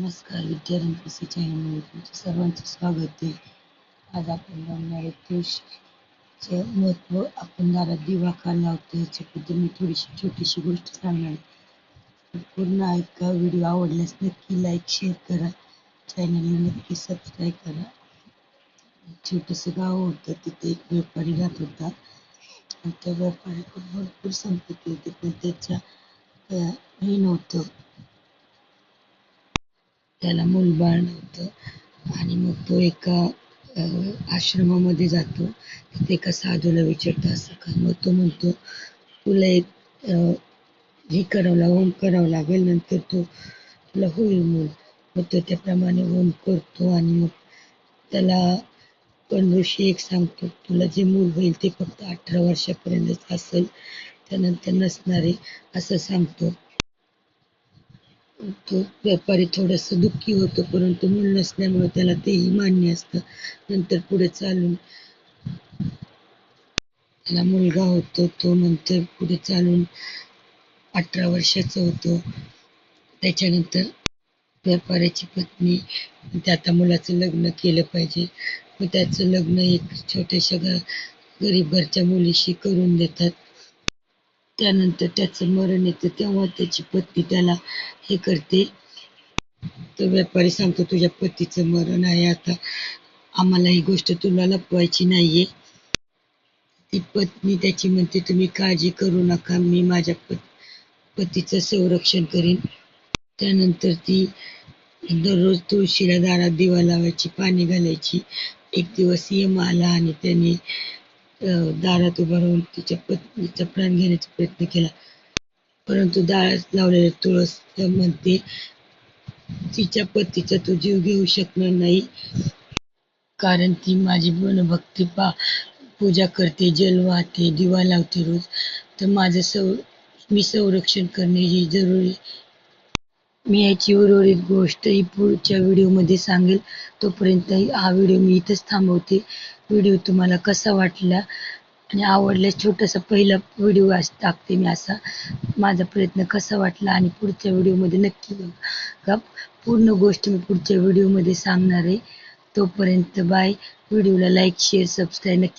नमस्कार विद्यारंपसी चॅनलमध्ये तुमचं सर्वांचं स्वागत आहे. आज आपण बघणार आहे तुळशीचे महत्त्व. आपण दारात दिवा का लावतो याच्याबद्दल मी थोडीशी छोटीशी गोष्ट सांगणार आहे. पूर्ण ऐका व्हिडिओ आवडल्यास नक्की लाईक शेअर करा. चॅनलला नक्की सबस्क्राईब करा. छोटंसं गाव होतं तिथे एक व्यापारी राहत होता. आणि त्या व्यापाऱ्याकडून भरपूर संपत्ती होती पण त्याच्या हे नव्हतं. त्याला मूलबाळ नव्हतं. आणि मग तो एका आश्रमामध्ये जातो. तिथे एका साधूला विचारतो असं का? मग तो म्हणतो तुला एक हे करावं लाग होम करावं लागेल. नंतर तो तुला होईल मूल. मग तो त्याप्रमाणे होम करतो आणि मग त्याला पण ऋषी एक सांगतो तुला जे मूल होईल ते फक्त अठरा वर्षापर्यंतच असेल. त्यानंतर नसणारे असं सांगतो. व्यापारी थोडस दुःखी होतो परंतु मूल नसल्यामुळे त्याला तेही मान्य असतं. नंतर पुढे चालून त्याला मुलगा होतो तो नंतर पुढे चालून अठरा वर्षाचा होतो. त्याच्यानंतर व्यापाऱ्याची पत्नी त्या आता मुलाचं लग्न केलं पाहिजे. मग त्याचं लग्न एक छोट्याशा गरीब घरच्या मुलीशी करून देतात. त्यानंतर त्याचं मरण येतं. तेव्हा त्याची पत्नी त्याला हे करते. तो व्यापारी सांगतो तुझ्या पतीचं मरण आहे आता. आम्हाला ही गोष्ट तुला लपवायची नाहीये. ती पत्नी त्याची म्हणते तुम्ही काळजी करू नका. मी माझ्या पत पतीचं संरक्षण करीन. त्यानंतर ती दररोज तुळशीला दारात दिवा लावायची पाणी घालायची. एक दिवस यम आला आणि त्याने दारात उभा राहून तिच्या पत्नीचा प्राण घेण्याचा प्रयत्न केला. परंतु दारात लावलेल्या तुळस म्हणते तिच्या पतीचा तो जीव घेऊ शकणार नाही. कारण ती माझी मनभक्ती पा पूजा करते जल वाहते दिवा लावते रोज. तर माझं सौ मी संरक्षण करणे ही जरुरी मी याची उर्वरित गोष्ट ही पुढच्या व्हिडिओमध्ये सांगेल. तोपर्यंत हा व्हिडिओ मी इथंच थांबवते. व्हिडिओ तुम्हाला कसा वाटला आणि आवडल्यास छोटासा पहिला व्हिडिओ अस टाकते मी असा. माझा प्रयत्न कसा वाटला आणि पुढच्या व्हिडिओमध्ये नक्की बघा. पूर्ण गोष्ट मी पुढच्या व्हिडिओमध्ये सांगणार आहे. तोपर्यंत बाय. व्हिडिओला लाईक शेअर सबस्क्राईब नक्की